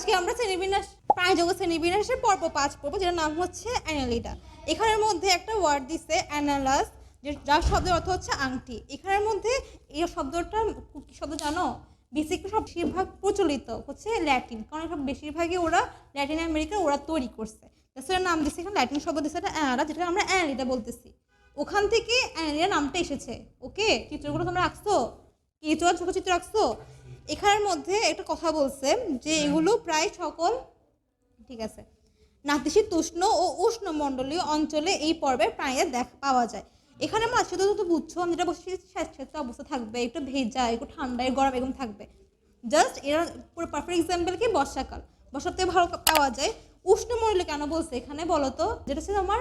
আজকে আমরা শ্রেণীবিন্যাস প্রাণীজগৎ শ্রেণীবিন্যাসের পর্ব পাঁচ পর্ব, যেটার নাম হচ্ছে অ্যানালিটা। এখানের মধ্যে একটা ওয়ার্ড দিছে অ্যানালাস, যে যার শব্দের অর্থ হচ্ছে আংটি। এখানের মধ্যে এই শব্দটা, কি শব্দ জানো? বেসিক সব বেশিরভাগ প্রচলিত হচ্ছে ল্যাটিন কারণ সব বেশিরভাগই ওরা ল্যাটিন আমেরিকা ওরা তৈরি করছে। সেটার নাম দিচ্ছে এখানে ল্যাটিন শব্দ দিচ্ছে এটা অ্যানালা যেটা আমরা অ্যানালিটা বলতেছি। ওখান থেকে অ্যানালিয়া নামটা এসেছে ওকে চিত্রগুলো তোমরা রাখছো কেঁচুয়ার ছোট চিত্র রাখছো এখানের মধ্যে একটা কথা বলছে যে এগুলো প্রায় সকল ঠিক আছে নাতিশীতোষ্ণ ও উষ্ণমণ্ডলীয় অঞ্চলে এই পর্বের প্রাণীদের দেখা পাওয়া যায়। এখানে মাছ শুধু তো বুঝছ আমি যেটা বসে স্যাঁতস্যাঁতে অবস্থা থাকবে একটু ভেজা একটু ঠান্ডা গরম এরকম থাকবে। জাস্ট এরা পুরো পারফেক্ট এক্সাম্পল কি? বর্ষাকাল। বর্ষাতে ভালো পাওয়া যায়। উষ্ণমণ্ডলী কেন বলছে এখানে বলো তো যেটা হচ্ছে আমার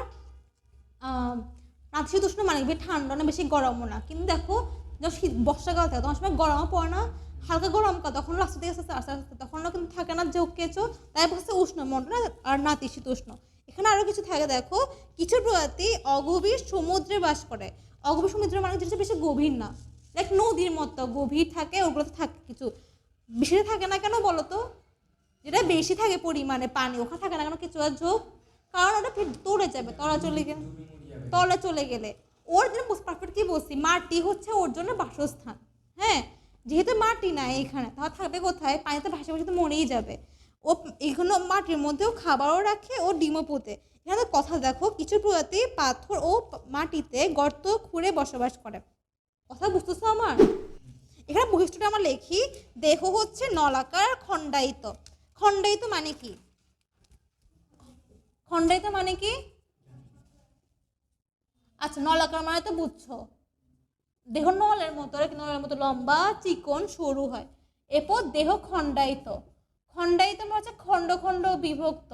নাতিশীতোষ্ণ মানে বেশি ঠান্ডা না বেশি গরমও না। কিন্তু দেখো যখন শীত বর্ষাকাল থাকে তখন সময় গরমও পড়ে না হালকা গরম তখন রাস্তা থেকে আস্তে আস্তে আস্তে তখনও কিন্তু থাকে না যে কেঁচো, তাই হচ্ছে উষ্ণ মন্ডল আর নাতিশীতোষ্ণ এখানে আরও কিছু থাকে, দেখো, কিছু প্রজাতি অগভীর সমুদ্রে বাস করে। অগভীর সমুদ্র মানে যেটা বেশি গভীর না। লাইক নদীর মতো, গভীর থাকে, ওগুলোতে থাকে কিছু। বেশি থাকে না কেন বলো তো যেটা বেশি থাকে পরিমাণে পানি, ওখানে থাকে না কেন কিছু আর ঝোঁক কারণ ওটা ফের দৌড়ে যাবে, তলা চলে গেলে, তলে চলে গেলে। ওর জন্য পারফেক্ট কি বলছি? মাটি হচ্ছে ওর জন্য বাসস্থান হ্যাঁ? যেহেতু মাটি নাই এখানে, তাহলে থাকবে কোথায়? পানিতে ভাসে ভাসে তো মরেই যাবে। ও এগুলো মাটির মধ্যেও খাবারও রাখে ও ডিমও পোতে। এখানে কথা দেখো, কিছু প্রজাতি পাথর ও মাটিতে গর্ত খুঁড়ে বসবাস করে। কথা বুঝতেছো আমার? এখানে বৈশিষ্ট্যটা আমরা লেখি, দেহ হচ্ছে নলাকার খণ্ডায়িত। খণ্ডায়িত মানে কি? খণ্ডায়িত মানে কি? আচ্ছা নলাকার মানে তো বুঝছ। দেহ নলের মতো নলের মতো লম্বা, চিকন, সরু হয়। এরপর দেহ খণ্ডায়িত। খণ্ডায়িত মানে হচ্ছে খণ্ড খণ্ড বিভক্ত।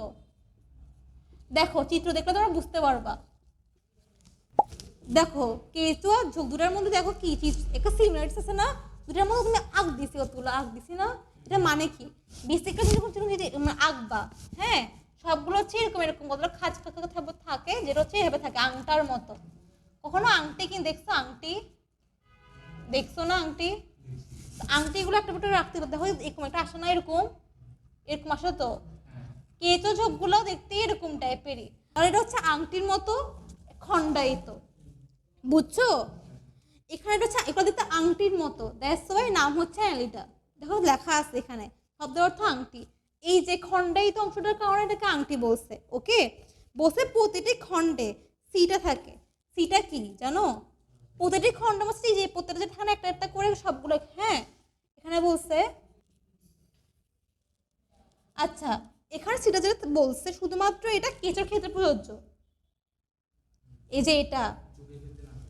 দেখো, চিত্র দেখলে তোমরা বুঝতে পারবা। দেখো, কেঁচো আর ঝোঁক দুটার মধ্যে দেখো কি একটা সিমিলারিটিস আছে না? দুটার মধ্যে তুমি আগ দিছি কতগুলো? আগ দিছি না? এটা মানে কি? বেসিক্যালি যখন তুমি আঁকবা হ্যাঁ? সবগুলো হচ্ছে এরকম এরকম কতগুলো খাঁচ থাকে যেটা হচ্ছে এভাবে থাকে, আংটার মতো। কখনো আংটি কি দেখছ? আংটি? দেখছ না আংটি? আংটিগুলো একটা একটা রাখতে দেখো, এরকম একটা আসে না এরকম? এরকম আসে তো? কেঁচো ঝোপগুলো দেখতে এরকম টাইপেরই আর এটা হচ্ছে আংটির মতো খণ্ডায়িত। বুঝছ? এখানে এটা হচ্ছে, এগুলো দেখতে আংটির মতো। দ্যাটস ওয়াই নাম হচ্ছে অ্যালিটা দেখো, লেখা আছে এখানে। শব্দের অর্থ আংটি। এই যে খণ্ডায়িত অংশটার কারণে এটাকে আংটি বলছে ওকে বসে প্রতিটি খণ্ডে। সিটা থাকে। সিটা কি, জানো? প্রতিটি খণ্ড হচ্ছে যে প্রত্যেকটা যে এখানে একটা একটা করে সবগুলো হ্যাঁ? এখানে বলছে আচ্ছা এখানে সেটা যেটা বলছে শুধুমাত্র এটা কেঁচোর ক্ষেত্রে প্রযোজ্য। এই যে এটা,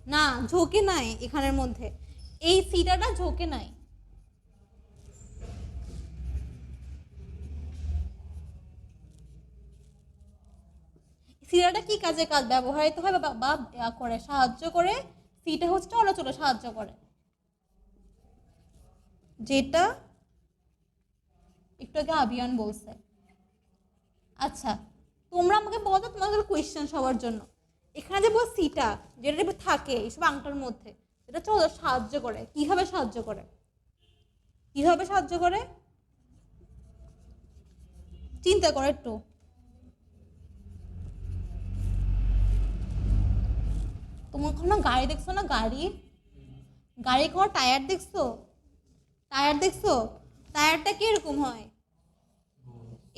না, ঝোঁকে নাই এখানের মধ্যে। এই সিটাটা ঝোঁকে নাই। সিটাটা কি কাজে কাজ? ব্যবহৃত হয় বা করে, সাহায্য করে সিটা হচ্ছে চলাচলে সাহায্য করে। যেটা একটু আগে আবিয়ান বলছে। আচ্ছা তোমরা আমাকে বলো তোমাদের কোয়েশ্চেন সবার জন্য। এখানে যে বল সিটা যেটা থাকে এইসব আংটার মধ্যে এটা চলো সাহায্য করে। কীভাবে সাহায্য করে? কীভাবে সাহায্য করে? চিন্তা করো একটু। তোমার কোনো গাড়ি দেখছ না? গাড়ি? গাড়ি কোনো টায়ার দেখছ? টায়ার দেখছ? টায়ারটা কীরকম হয়?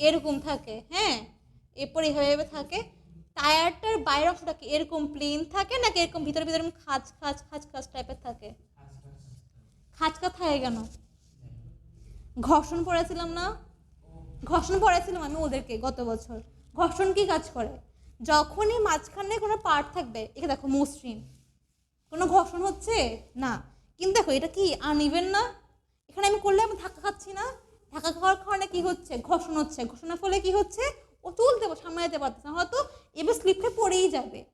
এরকম থাকে হ্যাঁ? এরপর এভাবে থাকে। টায়ারটার বাইরের অংশটা কি? এরকম প্লেন থাকে নাকি এরকম ভিতরে ভিতরে খাঁচ খাঁচ খাঁচ খাঁচ টাইপের থাকে? খাঁচকা থাকে কেন? ঘর্ষণ পড়েছিলাম না? ঘর্ষণ পড়েছিলাম আমি ওদেরকে গত বছর। ঘর্ষণ কি কাজ করে? যখনই মাঝখানে কোনো পার্ট থাকবে, একে দেখো মসৃণ। কোনো ঘর্ষণ হচ্ছে? না। কিন্তু দেখো, এটা কি? আনইভেন না? এখানে আমি করলে আমি ধাক্কা খাচ্ছি না? ধাক্কা খাওয়ার কারণে কি হচ্ছে? ঘর্ষণ হচ্ছে। ঘর্ষণের ফলে কি হচ্ছে? ও তুলতে সামনে যেতে পারতেছে না। হয়তো এবার স্লিপ খেয়ে পড়েই যাবে।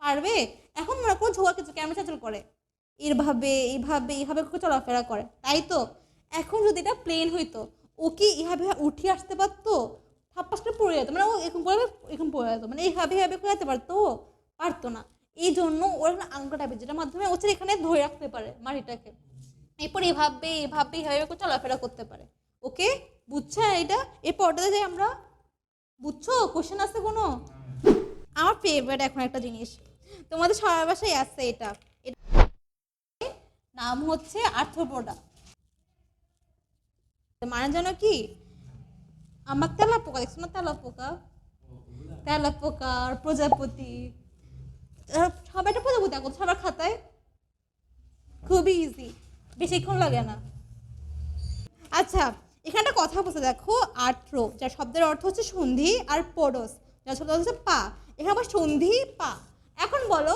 পারবে? এখন মনে করো ঝোয়া কিছু ক্যামেরা চাচল করে। এরভাবে, এইভাবে এইভাবে চলাফেরা করে। তাই তো? এখন যদি এটা প্লেন হইতো, ও কি এইভাবে উঠে আসতে পারতো? থাপ্পাস করে পড়ে যেত মানে ও এরকম করে এরকম পড়ে যেত মানে এইভাবে এইভাবে করে যেতে পারতো পারতো না। এই জন্য ওর একটা আংটা টাইপের যেটার মাধ্যমে হচ্ছে এখানে ধরে রাখতে পারে মাটিটাকে। এরপর এভাবে এভাবে এইভাবে করে চলাফেরা করতে পারে। ওকে? বুঝছ এটা? এই পর্দাতে যাই আমরা, বুঝছ? কোশ্চেন আছে কোনো? আমার ফেভারিট এখন একটা জিনিস। তোমাদের সবার বাসায় আছে এটা। নাম হচ্ছে আর্থপোডা মানে জানো কি? আমার তেলা পোকা দেখছ না তেলা পোকা তেলা পোকা আর প্রজাপতি সবাই একটা প্রজাপতি এখন সবার খাতায় খুবই ইজি বেশিক্ষণ লাগে না আচ্ছা এখানে কথা বলতে দেখো আর্থ্রো যার শব্দের অর্থ হচ্ছে সন্ধি আর পরস যার শব্দ হচ্ছে পা এখানে আবার সন্ধি পা এখন বলো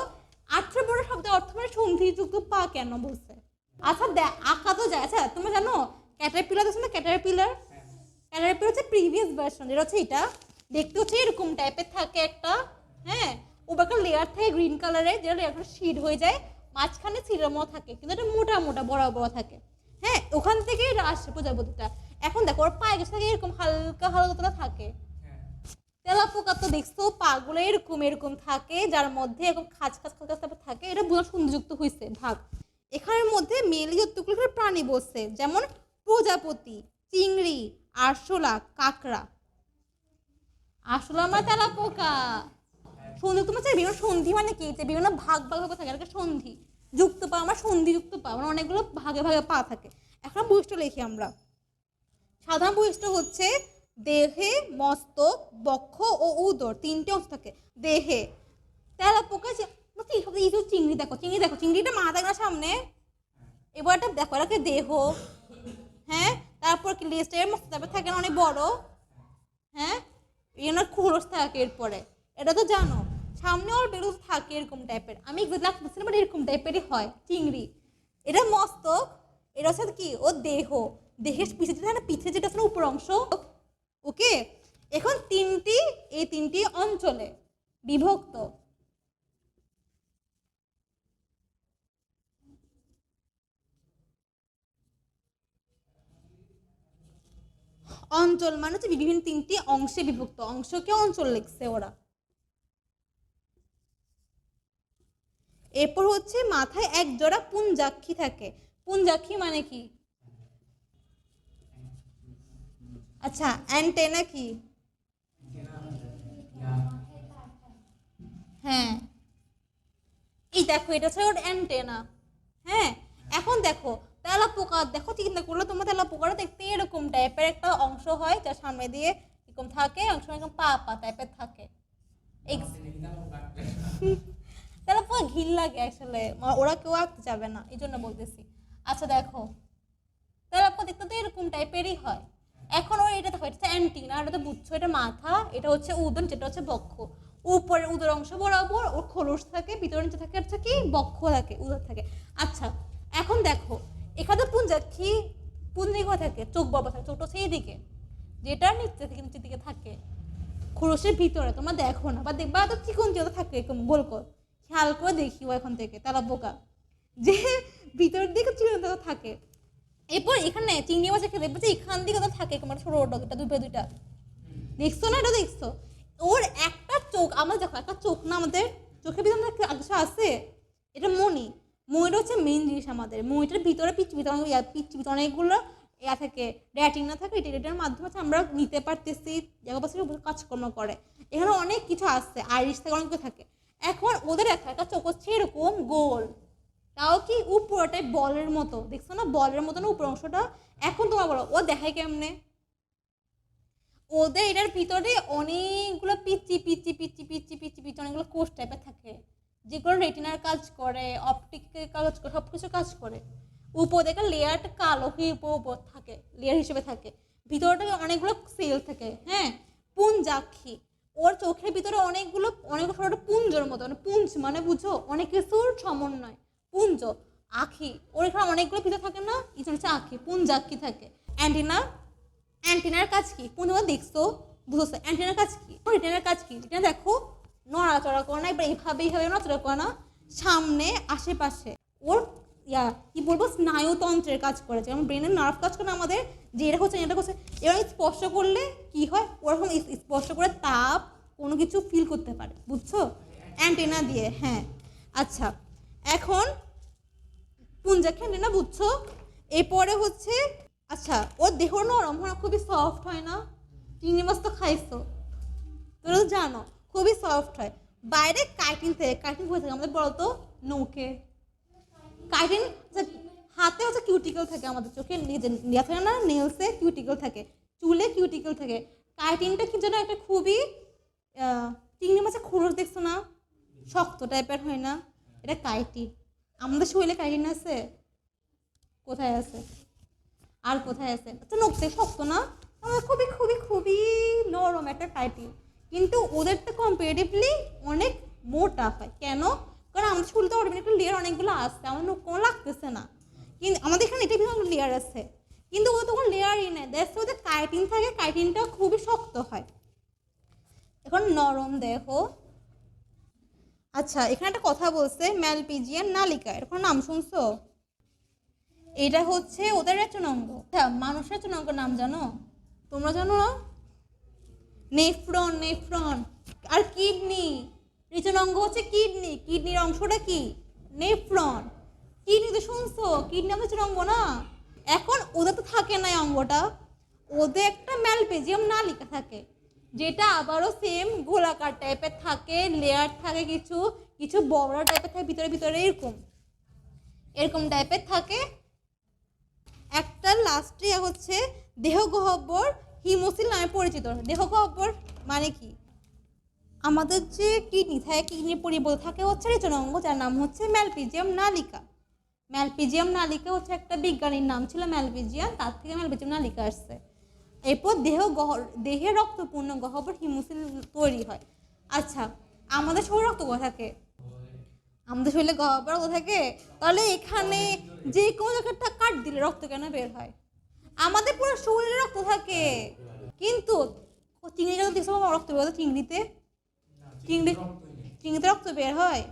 আর্থ্রো পরস শব্দের অর্থ মানে সন্ধি যুক্ত পা কেন বলছে আচ্ছা দেখ আঁকা তো যায় আচ্ছা তুমি জানো ক্যাটারপিলার দেখছ না ক্যাটারপিলার ক্যাটারপিলার হচ্ছে প্রিভিয়াস ভার্সন যেটা হচ্ছে এটা। দেখতে হচ্ছে এরকম টাইপের থাকে একটা হ্যাঁ? ওবার একটা লেয়ার থাকে গ্রিন কালারের যেটা লেয়ারটা শিড হয়ে যায়। মাঝখানে মতো থাকে, কিন্তু এটা মোটা মোটা, বড় বড় থাকে। হ্যাঁ? ওখান থেকে এটা আসছে প্রজাপতিটা। এখন দেখো, ওর পায়ে থাকে এরকম হালকা হালকা থাকে। তেলা পোকা তো দেখছ, পাগুলো এরকম এরকম থাকে, যার মধ্যে এরকম খাঁচ খাঁচ খাঁচ তারপর থাকে। এটা বোঝা সুন্দরযুক্ত হয়েছে ভাগ। এখানের মধ্যে মেলি যতগুলো প্রাণী বসছে যেমন প্রজাপতি। চিংড়ি, আরশোলা, কাঁকড়া। আরশোলা মানে তেলা পোকা। সন্ধি, তোমার হচ্ছে বিভিন্ন সন্ধি মানে কি? যে বিভিন্ন ভাগ ভাগ ভাগ থাকে একটা সন্ধি। যুক্ত পা, আমরা সন্ধি যুক্ত পা মানে অনেকগুলো ভাগে ভাগে পা থাকে। এখন বৈশিষ্ট্য লিখি আমরা। সাধারণ বৈশিষ্ট্য হচ্ছে দেহে মস্তক, বক্ষ ও উদর, তিনটে অংশ থাকে। দেহে। তেলা পোকা চিংড়ি দেখো চিংড়ি দেখো। চিংড়িটা মাথা সামনে? এবার একটা দেখো এটাকে দেহ? হ্যাঁ? তারপর কি লেজটার মস্ত তারপর থাকে অনেক বড়। হ্যাঁ? জন্য খোলস থাকে এরপরে। এটা তো জানো, সামনে ওর বেরো থাকে এরকম টাইপের আমি এক্সাক্ট বাট এরকম টাইপেরই হয়, চিংড়ি। এটা মস্তক এটা হচ্ছে কি ও দেহ। দেহের পিছে যেটা না যেটা আছে উপর অংশ। ওকে এখন তিনটি, এই তিনটি অঞ্চলে বিভক্ত। অঞ্চল মানে হচ্ছে বিভিন্ন তিনটি অংশে বিভক্ত। অংশকে অঞ্চল লিখছে ওরা। এরপর হচ্ছে মাথায় এক জোড়া পুঞ্জাক্ষী থাকে। পুঞ্জাক্ষী মানে কি? আচ্ছা অ্যান্টেনা কি? হ্যাঁ। এই দেখো, এটা হচ্ছে ওর অ্যান্টেনা হ্যাঁ এখন দেখো তেলা পোকা, দেখো চিন্তা করলে তোমার তেলা পোকাটা দেখতে এরকম টাইপের একটা অংশ হয় যার সামনে দিয়ে এরকম থাকে, অংশ এরকম পা পা টাইপের থাকে। তেলা পোকা ঘিল লাগে আসলে ওরা কেউ আঁকতে যাবে না, এই জন্য বলতেছি। আচ্ছা দেখো, তেলা পোকা দেখতে তো এরকম টাইপেরই হয়। এখন ওই এটা দেখো, এটা অ্যান্টিনা, এটা তো বুঝছ, এটা মাথা, এটা হচ্ছে উদন, যেটা হচ্ছে বক্ষ। উপরে উদর অংশ বরাবর ওর খোলস থাকে, ভিতরে থাকে হচ্ছে কি বক্ষ থাকে, উদর থাকে। আচ্ছা এখন দেখো এখানে পুঞ্জাক্ষী পুঞ্জি কোথায় থাকে? চোখ বরাবর থাকে, চোখটা সেই দিকে যেটা নিচে থেকে নিচের দিকে থাকে। খোলসের ভিতরে, তোমরা দেখো না, বা দেখবা তো চিকন চিকন থাকে, এরকম গোল কর। খেয়াল করে দেখিও এখন থেকে, তারা বোকা। যে ভিতরের দিকে চিকন থাকে। এরপর এখানে চিংড়ি মাছ খেতে দেখবে যে এখান দিকে তো থাকে, তোমার ছোট ছোট দুটা, দুটো দুইটা দেখছ না এটা দেখছ? ওর একটা চোখ, আমার দেখো, একটা চোখ না আমাদের, চোখের ভিতরে আছে? এটা মনি মনিটা হচ্ছে মেইন জিনিস আমাদের। মনিটার ভিতরে পিচ ভিতরে অনেকগুলো ইয়া থাকে রেটিনা থাকে এটা এটার মাধ্যমে হচ্ছে আমরা নিতে পারতেছি পাশে কাজকর্ম করে। এখানে অনেক কিছু আসছে আইরিশ থেকে অনেক থাকে। এখন ওদের একটা চোখ হচ্ছে এরকম গোল। তাও কি উপরটাই বলের মতো, দেখছ না? বলের মতো না উপর অংশটা। এখন তোমার বলো, ও দেখায় কেমনে? ওদের এটার ভিতরে অনেকগুলো পিচি পিচি পিচি পিচি পিচি পিচি অনেকগুলো কোষ টাইপের থাকে। যেগুলো রেটিনার কাজ করে অপটিকের কাজ করে সব কিছু কাজ করে, উপর দেখে লেয়ারটা কালো হয়ে উপর উপর থাকে লেয়ার হিসেবে থাকে। ভিতরটা অনেকগুলো সেল থাকে হ্যাঁ? পুঞ্জাক্ষী। ওর চোখের ভিতরে অনেকগুলো অনেকগুলো ছোটো পুঞ্জর মতো মানে পুঞ্জ মানে বুঝো? অনেক কিছুর সমন্বয়, পুঞ্জ, আখি। ওর এখানে অনেকগুলো ভিতরে থাকে না? জন্য হচ্ছে আখি, পুঞ্জাক্ষী থাকে। অ্যান্টিনা, অ্যান্টিনার কাজ কি? তোমরা দেখছ, বুঝছ? অ্যান্টিনার কাজ কি? রিটেনার কাজ কি? রিটেনা দেখো নড়াচড়া করে না, এবার এইভাবে এইভাবে নড়াচড়া করে না, সামনে, আশেপাশে। ওর, ইয়া, কি বলব, স্নায়ুতন্ত্রের কাজ করে, যেমন ব্রেনের নার্ভ কাজ করে আমাদের, যে এটা হচ্ছে এটা হচ্ছে, এবার স্পর্শ করলে কি হয় ওরকম স্পর্শ করে তাপ কোনো কিছু ফিল করতে পারে, বুঝছ? অ্যান্টেনা দিয়ে হ্যাঁ। আচ্ছা এখন পুঞ্জাক্ষী অ্যান্টেনা বুঝছ? এরপরে হচ্ছে আচ্ছা ওর দেহ নরম হয় খুবই সফট হয় না? চিংড়ি মাছ তো খাইছো তোরা তো জানো। খুবই সফট হয়। বাইরে কাইটিন থেকে কাইটিন কোথায় থাকে আমাদের বলতো নৌকে কাইটিন হাতে হচ্ছে কিউটিকল থাকে আমাদের চোখে, নিজে ইয়া থাকে না নেলসে কিউটিকল থাকে, চুলে কিউটিকল থাকে। কাইটিনটা কি যেন একটা খুবই চিংড়ি মাছের খুরস দেখছ না? শক্ত টাইপের হয় না? এটা কাইটিন আমাদের শরীরে কাইটিন আছে? কোথায় আছে? আর কোথায় আছে? আচ্ছা নখতে শক্ত না? আমাদের খুবই খুবই খুবই নরম একটা কাইটিন কিন্তু ওদেরটা কম্পারেটিভলি অনেক মোটা হয়। কেন? কারণ আমাদের শরীরে তো অটোমেটিক লেয়ার অনেকগুলো আসছে আমার কোনো লাগতেছে না। কিন্তু আমাদের এখানে এটা বিভিন্ন লেয়ার আছে। কিন্তু ওদের তখন লেয়ারই নেই। দেখছে ওদের কাইটিন থাকে কাইটিনটা খুবই শক্ত হয়। এখন নরম দেহ। আচ্ছা এখানে একটা কথা বলছে, ম্যালপিজিয়ান নালিকা, এর কোনো নাম শুনছো? এটা হচ্ছে ওদের রেচনাঙ্গ। আচ্ছা মানুষের রেচনাঙ্গ নাম জানো? তোমরা জানো না? নেফ্রন নেফ্রন আর কিডনি রেচনাঙ্গ হচ্ছে কিডনি কিডনির অংশটা কি? নেফ্রন কিডনি তো শুনছো? কিডনি আমাদের অঙ্গ না? এখন ওদের তো থাকে না অঙ্গটা। ওদের একটা ম্যালপেজিয়াম নালিকা থাকে, যেটা আবারও সেম গোলাকার টাইপের থাকে লেয়ার থাকে কিছু কিছু বড় টাইপের থাকে, ভিতরে ভিতরে এরকম। এরকম টাইপের থাকে। একটা লাস্টে হচ্ছে দেহ গহ্বর হিমোসিল নামে পরিচিত? দেহ গহ্বর মানে কি? আমাদের যে কিডনি থাকে কিডনির পরিবর্তে থাকে হচ্ছে রেচন অঙ্গ যার নাম হচ্ছে ম্যালপিজিয়াম নালিকা। ম্যালপিজিয়াম নালিকা হচ্ছে একটা বিজ্ঞানীর নাম ছিল ম্যালপিজিয়াম, তার থেকে ম্যালপিজিয়াম নালিকা আসছে। এরপর দেহ গহ দেহে রক্তপূর্ণ গহ্বর হিমোসিল তৈরি হয়। আচ্ছা আমাদের শরীরে রক্ত কোথায় থাকে? আমাদের শরীরে গহ্বর রক্ত থাকে? তাহলে এখানে যে কোনো জায়গাটা কাট দিলে রক্ত কেন বের হয়? আমাদের পুরো শরীরে রক্ত থাকে। কিন্তু চিংড়ি যখন দেখছ বাবা, রক্ত বের হয় চিংড়িতে? চিংড়ি চিংড়িতে রক্ত বের হয়।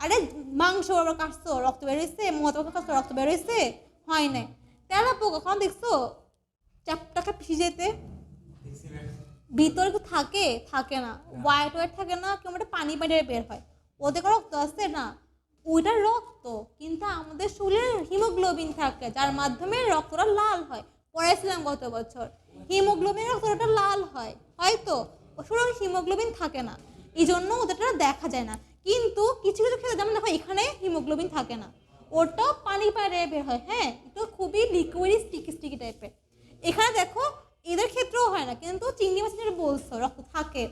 আরে মাংস আবার কাটছো রক্ত বের হয়েছে মতো কাটছো রক্ত বের হয়েছে হয় নাই। তেলা পোকা কখন দেখছ? চাপটাকে পিছিয়ে যেতে। ভিতরে কি থাকে থাকে না। হোয়াইট হোয়াইট থাকে না কেমন পানি পানি বের হয়। ওদের রক্ত আছে না? ওইটা রক্ত, কিন্তু আমাদের শরীরে হিমোগ্লোবিন থাকে, যার মাধ্যমে রক্তটা লাল হয়। পড়াইছিলাম গত বছর। হিমোগ্লোবিন রক্তটা লাল হয়, হয়তো? শরীরে হিমোগ্লোবিন থাকে না। এই জন্য ওদেরটা দেখা যায় না। কিন্তু কিছু কিছু ক্ষেত্রে, যেমন দেখো, এখানে হিমোগ্লোবিন থাকে না। ওটা পানি বাইরে বের হয় হ্যাঁ? এটা খুবই লিকুইড স্টিকি স্টিকি টাইপের এখানে দেখো, এদের ক্ষেত্রেও হয় না, কিন্তু চিংড়ি মাছ যেটা বলছো, রক্ত থাকে।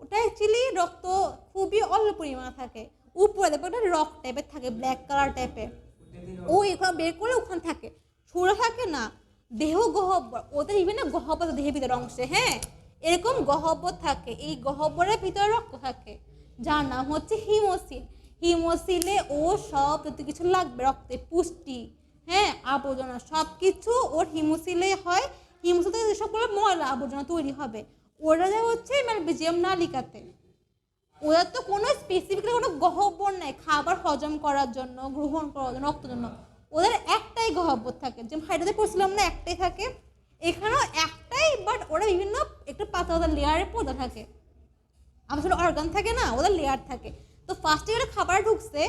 ওটা অ্যাকচুয়ালি রক্ত খুবই অল্প পরিমাণে থাকে। উপরে দেখো ওটা রক টাইপের থাকে ব্ল্যাক কালার টাইপের ও এখানে বের করে ওখানে থাকে। সরে থাকে না, দেহ গহব্বর। ওদের ইভেন গহব্বর দেহের ভিতরে অংশে হ্যাঁ? এরকম গহব্বর থাকে। এই গহব্বরের ভিতরে রক্ত থাকে। যার নাম হচ্ছে হিমোসিল হিমোসিলে ও সব যত কিছু লাগবে, রক্তে পুষ্টি হ্যাঁ? আবর্জনা সব কিছু ওর হিমোসিলে হয়। হিমোসিলে সবগুলো ময়লা আবর্জনা তৈরি হবে। ওরা যে হচ্ছে মানে বিজিএম নালিকাতে। ওদের তো কোনো স্পেসিফিক কোনো গহ্বর নাই, খাবার হজম করার জন্য, গ্রহণ করার জন্য, রক্তের জন্য। ওদের একটাই গহ্বর থাকে। যেমন হাইড্রোতে পড়ছিলাম না, একটাই থাকে। এখানেও একটাই বাট ওরা বিভিন্ন একটু পাতা পাতা লেয়ারে পড়ে থাকে। আমাদের অর্গান থাকে না, ওদের লেয়ার থাকে। তো ফার্স্টে ওরা খাবার ঢুকছে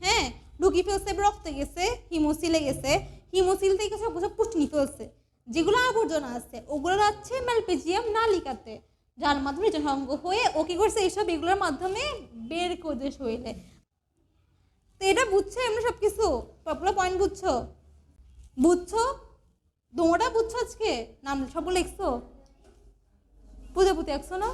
হ্যাঁ ঢুকি ফেলছে, রক্তে গেছে, হিমোসিলে গেছে। হিমোসিল থেকে সব পুষ্টি ফেলছে। যেগুলো আবর্জনা আছে, ওগুলো যাচ্ছে ম্যালপেজিয়াম নালিকাতে। যার মাধ্যমে জনসংঘ হয়ে ও কী করছে এইসব এগুলোর মাধ্যমে বের করে শরীরে তো এটা বুঝছ? এমনি সব কিছু সবগুলো পয়েন্ট বুঝছ? বুঝছ? তোমরা বুঝছ আজকে? নাম সবগুলো লিখছো? পুজো পুঁতে একশো না